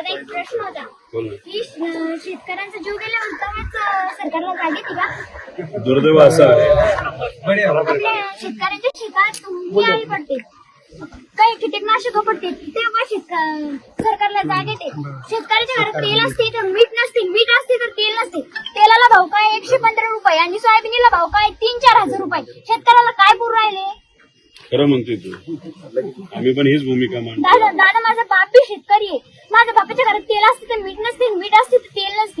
प्रश्न होता. बोल ना. की अं, शेतकऱ्यांचा जीव गेल्यावर तेव्हाच अं, सरकारला जाग येते का दुर्दैव असं आहे. आपल्या शेतकऱ्यांच्या शेतात मुंगी आळी पडते. काही कीटकनाशक पडते. तेव्हा शेतक सरकारला जाग येते. शेतकऱ्याच्या घरात तेल असते तर मीठ नसते. मीठ असते तर तेल नसते. तेलाला भाव काय? एकशे पंधरा रुपये. आणि सोयाबीनला भाव काय? तीन चार हजार रुपये. शेतकऱ्याला काय पुरू राहिले? खरं म्हणतोय तू. आम्ही पण हीच भूमिका मांडतो. दादा दादा माझा बी शेतकरी आहे माझ्या बापाच्या घरात तेल असते तर मीठ नसते मीठ असते तर तेल नसते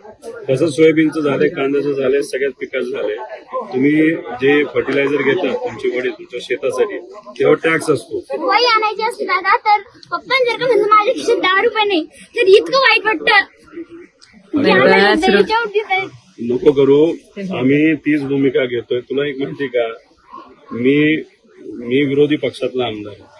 तसंच सोयाबीनचं झालंय कांद्याचं झालंय सगळ्याच पिकाचं झालंय. तुम्ही जे फर्टिलायझर घेतात तुमचे वडील तुमच्या शेतासाठी तेव्हा टॅक्स असतो. वही आणायची असते दादा तर पप्पा जर का म्हणजे माझ्या खिशात दहा रुपये नाही तर इतकं वाईट वाटतं. की आम्हाला. नको करू आम्ही तीच भूमिका घेतोय. तुला एक माहिती का? मी मी विरोधी पक्षातला आमदार आहे.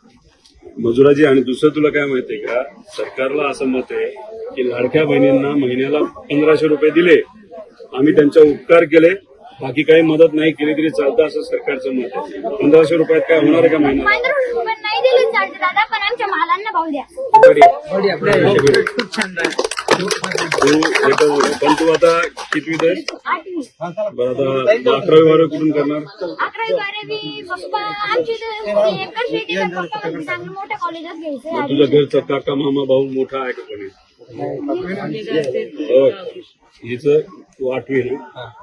मजुराची आणि दुसरं तुला काय माहितीये का? सरकारला असं मत आहे की लाडक्या बहिणींना महिन्याला पंधराशे रुपये दिले. आम्ही त्यांचा उपकार केले. बाकी काही मदत नाही केली तरी चालतं असं सरकारचं मत आहे. पंधराशे रुपयात काय होणार आहे का महिना? पंधरा रुपये नाही दिले चालते दादा पण आमच्या मालांना भाव द्या. बॉडी आपल्या खूप छान आहे. तू एक- पण तू आता कितवीत आहे? आठवी. बरं आता अकरावी बारावी कुठून करणार? अकरावी बारावी पप्पा आमची तर एकर शेती तर पप्पा चांगलं मोठ्या कॉलेजात घ्यायचं मग तुझ्या घरचा काका मामा भाऊ मोठा आहे का कोणी? हो. हिचं तू आठवी ना?